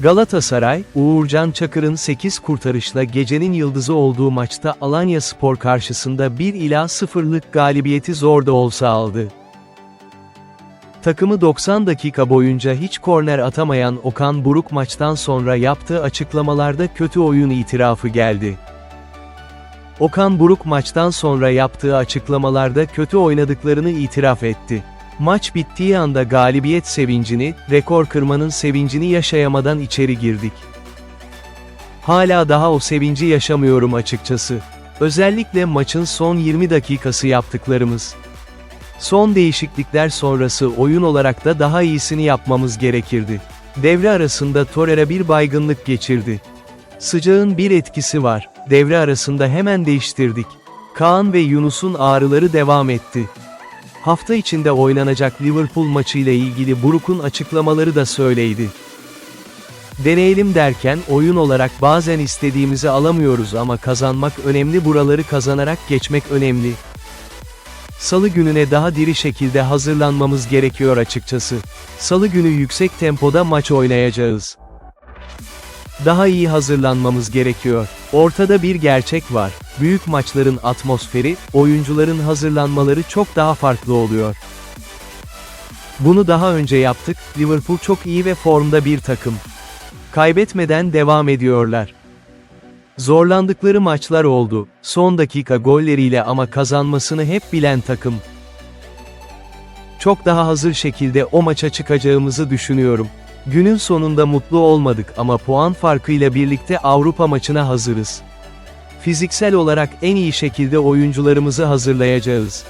Galatasaray, Uğurcan Çakır'ın 8 kurtarışla gecenin yıldızı olduğu maçta Alanya Spor karşısında 1 ila 0'lık galibiyeti zor da olsa aldı. Takımı 90 dakika boyunca hiç korner atamayan Okan Buruk maçtan sonra yaptığı açıklamalarda kötü oyun itirafı geldi. Okan Buruk maçtan sonra yaptığı açıklamalarda kötü oynadıklarını itiraf etti. Maç bittiği anda galibiyet sevincini, rekor kırmanın sevincini yaşayamadan içeri girdik. Hala daha o sevinci yaşamıyorum açıkçası. Özellikle maçın son 20 dakikası yaptıklarımız. Son değişiklikler sonrası oyun olarak da daha iyisini yapmamız gerekirdi. Devre arasında Torreira bir baygınlık geçirdi. Sıcağın bir etkisi var. Devre arasında hemen değiştirdik. Kaan ve Yunus'un ağrıları devam etti. Hafta içinde oynanacak Liverpool maçıyla ilgili Buruk'un açıklamaları da söyleydi. Deneyelim derken oyun olarak bazen istediğimizi alamıyoruz ama kazanmak önemli buraları kazanarak geçmek önemli. Salı gününe daha diri şekilde hazırlanmamız gerekiyor açıkçası. Salı günü yüksek tempoda maç oynayacağız. Daha iyi hazırlanmamız gerekiyor. Ortada bir gerçek var. Büyük maçların atmosferi, oyuncuların hazırlanmaları çok daha farklı oluyor. Bunu daha önce yaptık, Liverpool çok iyi ve formda bir takım. Kaybetmeden devam ediyorlar. Zorlandıkları maçlar oldu, son dakika golleriyle ama kazanmasını hep bilen takım. Çok daha hazır şekilde o maça çıkacağımızı düşünüyorum. Günün sonunda mutlu olmadık ama puan farkıyla birlikte Avrupa maçına hazırız. Fiziksel olarak en iyi şekilde oyuncularımızı hazırlayacağız.